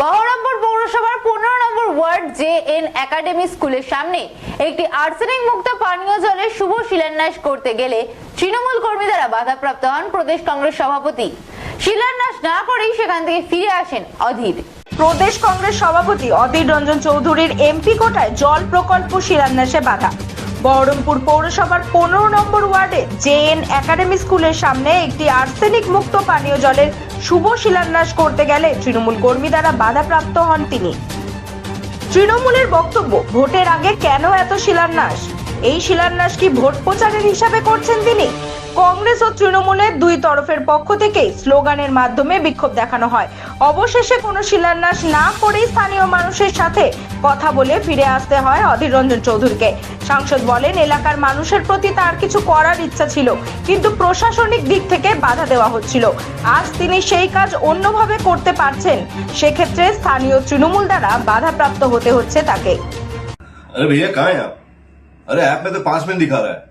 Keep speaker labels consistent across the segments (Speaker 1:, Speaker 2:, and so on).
Speaker 1: বহরমপুর পৌরসভার পনেরো number ward J N academy স্কুলের সামনে একটি আর্সেনিক মুক্ত পানীয় জলের শুভ শিলান্যাস করতে গেলে তৃণমূল কর্মী দ্বারা বাধাপ্রাপ্ত হন প্রদেশ কংগ্রেস সভাপতি। শিলান্যাস না করেই সেখান থেকে ফিরে আসেন অধীর।
Speaker 2: প্রদেশ কংগ্রেস সভাপতি অধীর রঞ্জন চৌধুরীর এমপি কোটায় জল প্রকল্প শিলান্যাসে বাধা। বহরমপুর পৌরসভার পনেরো নম্বর ওয়ার্ডে জেএন একাডেমি স্কুলের সামনে একটি আর্সেনিক মুক্ত পানীয় জলের শুভ শিলান্যাস করতে গেলে তৃণমূল কর্মী দ্বারা বাধাপ্রাপ্ত হন তিনি। তৃণমূলের বক্তব্য, ভোটের আগে কেন এত শিলান্যাস? এই শিলান্যাস কি ভোট প্রচারের হিসাবে করছেন তিনি? কংগ্রেস ও তৃণমূলের দুই তরফের পক্ষ থেকেই স্লোগানের মাধ্যমে বিক্ষোভ দেখানো হয় অবশেষে কোনো শিলান্যাস না করেই স্থানীয় মানুষের সাথে কথা বলে ফিরে আসতে হয় অধীর রঞ্জন চৌধুরীকে সাংসদ বলেন এলাকার মানুষের প্রতি তার কিছু করার ইচ্ছা ছিল কিন্তু প্রশাসনিক দিক থেকে বাধা দেওয়া হচ্ছিল আজ তিনি সেই কাজ অন্যভাবে করতে পারছেন সেক্ষেত্রে স্থানীয় তৃণমূল দ্বারা বাধাপ্রাপ্ত হতে হচ্ছে তাকে
Speaker 3: अरे भैया कहाँ हैं आप अरे ऐप में तो पांच मिनट दिखा रहा है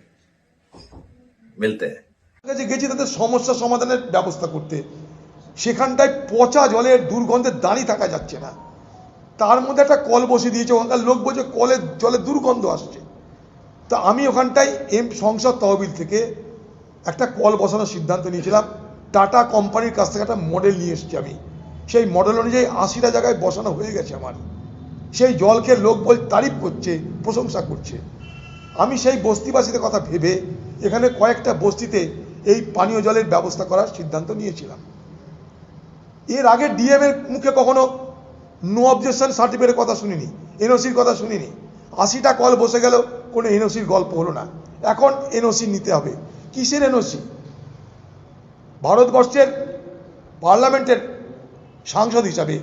Speaker 3: মিলতে।
Speaker 4: কাছে গেছি তাদের সমস্যা সমাধানের ব্যবস্থা করতে। সেখানটায় পচা জলের দুর্গন্ধে দাঁড়িয়ে থাকা যাচ্ছে না। তার মধ্যে একটা কল বসিয়ে দিয়েছে, ওখানকার লোক বলছে কলের জলে দুর্গন্ধ আসছে। তা আমি ওখানটায় এম সংসদ তহবিল থেকে একটা কল বসানোর সিদ্ধান্ত নিয়েছিলাম। টাটা কোম্পানির কাছ থেকে একটা মডেল নিয়ে এসছি আমি। সেই মডেল অনুযায়ী আশিটা জায়গায় বসানো হয়ে গেছে আমার। সেই জলকে লোক বল তারিফ করছে, প্রশংসা করছে। আমি সেই বস্তিবাসীদের কথা ভেবে এখানে কয়েকটা বস্তিতে এই পানীয় জলের ব্যবস্থা করার সিদ্ধান্ত নিয়েছিলাম। এর আগে ডিএম এর মুখে কখনো নো অবজেকশন সার্টিফিকেটের কথা শুনিনি এনওসির কথা শুনিনি। আশিটা কল বসে গেল, কোনো এনওসির গল্প হলো না। এখন এনওসি নিতে হবে। কিসের এনওসি ভারতবর্ষের পার্লামেন্টের সাংসদ হিসাবে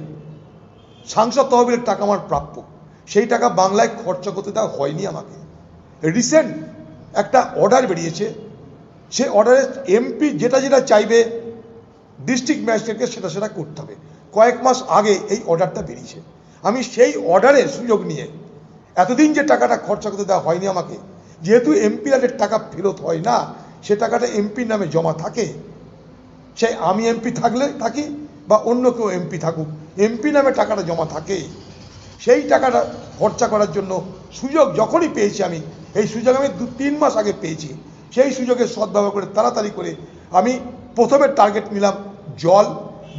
Speaker 4: সাংসদ তহবিলের টাকা আমার প্রাপ্য। সেই টাকা বাংলায় খরচা করতে দেওয়া হয়নি আমাকে। রিসেন্ট একটা অর্ডার বেরিয়েছে। সে অর্ডারে এমপি যেটা যেটা চাইবে ডিস্ট্রিক্ট ম্যাজিস্ট্রেটকে সেটা সেটা করতে হবে। কয়েক মাস আগে এই অর্ডারটা বেরিয়েছে। আমি সেই অর্ডারের সুযোগ নিয়ে এতদিন যে টাকাটা খরচা করতে দেওয়া হয়নি আমাকে, যেহেতু এমপিরাদের টাকা ফেরত হয় না, সে টাকাটা এমপির নামে জমা থাকে, সে আমি এমপি থাকলে থাকি বা অন্য কেউ এমপি থাকুক এমপি নামে টাকাটা জমা থাকে। সেই টাকাটা খরচা করার জন্য সুযোগ যখনই পেয়েছি আমি এই সুযোগ আমি দু, তিন মাস আগে পেয়েছি। সেই সুযোগের সদ্ব্যবহার করে তাড়াতাড়ি করে আমি প্রথমে টার্গেট নিলাম জল,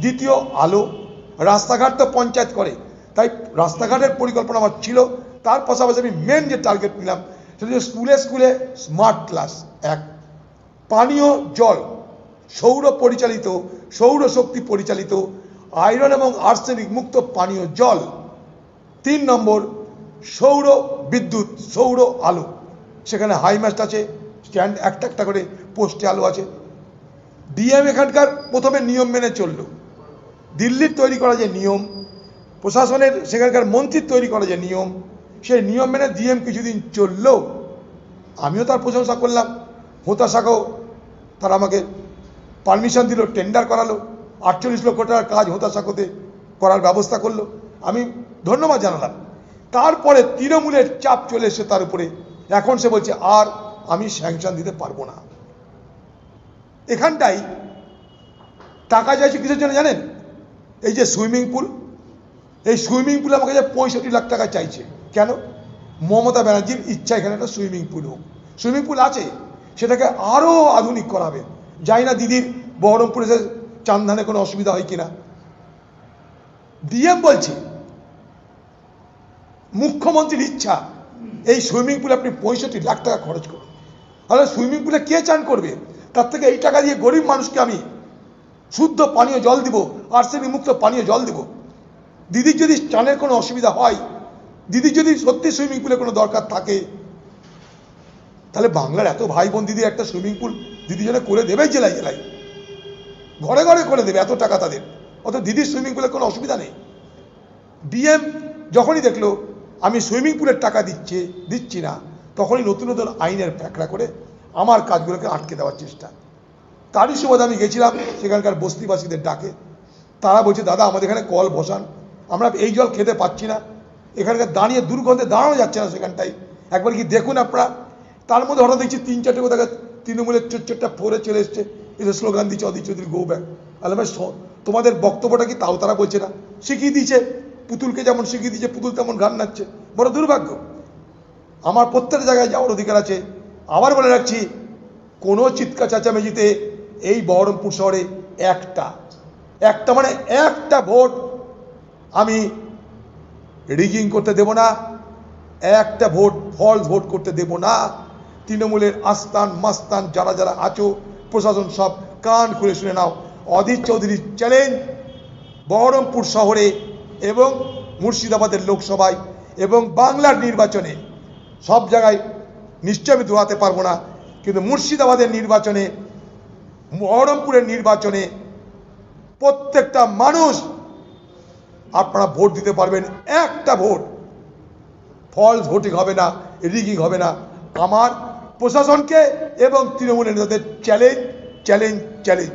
Speaker 4: দ্বিতীয় আলো। রাস্তাঘাট তো পঞ্চায়েত করে, তাই রাস্তাঘাটের পরিকল্পনা আমার ছিল। তার পাশাপাশি আমি মেন যে টার্গেট নিলাম, সেটা হচ্ছে স্কুলে স্কুলে স্মার্ট ক্লাস এক, পানীয় জল, সৌর পরিচালিত সৌরশক্তি পরিচালিত আয়রন এবং আর্সেনিক মুক্ত পানীয় জল। তিন নম্বর, সৌর বিদ্যুৎ, সৌর আলো। সেখানে হাইমাস্ট আছে স্ট্যান্ড একটা একটা করে পোস্টে আলো আছে। ডিএম এখানকার প্রথমে নিয়ম মেনে চলল। দিল্লির তৈরি করা যে নিয়ম, প্রশাসনের সেখানকার মন্ত্রীর তৈরি করা যে নিয়ম সেই নিয়ম মেনে ডিএম কিছুদিন চলল। আমিও তার প্রশংসা করলাম, হতাশাকেও তারা আমাকে পারমিশন দিল টেন্ডার করালো, আটচল্লিশ লক্ষ টাকার কাজ হতাশাকোতে করার ব্যবস্থা করল। আমি ধন্যবাদ জানালাম। তারপরে তৃণমূলের চাপ চলে এসে তার উপরে। এখন সে বলছে, আর আমি স্যাংশন দিতে পারব না। এখানটাই টাকা চাইছে কিসের জন্য জানেন? এই যে সুইমিং পুল এই সুইমিং পুল আমাকে যে পঁয়ষট্টি লাখ টাকা চাইছে। কেন? মমতা ব্যানার্জির ইচ্ছা এখানে একটা সুইমিং পুল হোক। সুইমিং পুল আছে, সেটাকে আরও আধুনিক করাবে। যাই না দিদির বহরমপুরে এসে চান্দানে কোনো অসুবিধা হয় কিনা। ডিএম বলছে, মুখ্যমন্ত্রীর ইচ্ছা এই সুইমিং পুলে আপনি পঁয়ষট্টি লাখ টাকা খরচ করুন। তাহলে সুইমিং পুলে কে চান করবে? তার থেকে এই টাকা দিয়ে গরিব মানুষকে আমি শুদ্ধ পানীয় জল দিব আর্সেনিক মুক্ত পানীয় জল দিব। দিদির যদি চানের কোনো অসুবিধা হয়, দিদির যদি সত্যি সুইমিং পুলে কোনো দরকার থাকে, তাহলে বাংলার এত ভাই বোন দিদি একটা সুইমিং পুল দিদি যেন করে দেবে জেলায় জেলায়। ঘরে ঘরে করে দেবে এত টাকা তাদের। অত দিদির সুইমিং পুলে কোনো অসুবিধা নেই। ডিএম যখনই দেখল আমি সুইমিং পুলের টাকা দিচ্ছে, দিচ্ছি না, তখনই নতুন নতুন আইনের প্যাকড়া করে আমার কাজগুলোকে আটকে দেওয়ার চেষ্টা। তারই সুবাদে আমি গেছিলাম, সেখানকার বস্তিবাসীদের ডাকে। তারা বলছে, দাদা, আমাদের এখানে কল বসান। আমরা এই জল খেতে পাচ্ছি না। এখানকার দাঁড়িয়ে দুর্গন্ধে দাঁড়ানো যাচ্ছে না সেখানটায়। একবার কি দেখুন আপনারা। তার মধ্যে হঠাৎ দেখছি তিন চারটে কোথাও তৃণমূলের চোর চোরটা ফোরে চলে এসছে। এসে স্লোগান দিচ্ছে অধীর চৌধুরী গো ব্যাক। আলে ভাই তোমাদের বক্তব্যটা কি তাও তারা বলছে না? শিখিয়ে দিয়েছে? পুতুলকে যেমন শিখিয়ে দিয়েছে, পুতুল তেমন গান নাচছে। বড় দুর্ভাগ্য। আমার প্রত্যেক জায়গায় যাওয়ার অধিকার আছে। আবার বলে রাখছি, কোনো চিৎকার চেঁচামেচিতে এই বহরমপুর শহরে একটা একটা মানে একটা ভোট আমি রিগিং করতে দেব না, একটা ভোট ফলস ভোট করতে দেব না। তৃণমূলের আস্তান মাস্তান যারা যারা আছো, প্রশাসন সব কান খুলে শুনে নাও। অধীর চৌধুরীর চ্যালেঞ্জ বহরমপুর শহরে এবং মুর্শিদাবাদের লোকসভায় এবং বাংলার নির্বাচনে সব জায়গায় নিশ্চয় আমি দোয়াতে পারব না, কিন্তু মুর্শিদাবাদের নির্বাচনে বহরমপুরের নির্বাচনে প্রত্যেকটা মানুষ আপনারা ভোট দিতে পারবেন, একটা ভোট। ফলস ভোটিং হবে না, রিগিং হবে না। আমার প্রশাসনকে এবং তৃণমূলের নেতাদের চ্যালেঞ্জ চ্যালেঞ্জ চ্যালেঞ্জ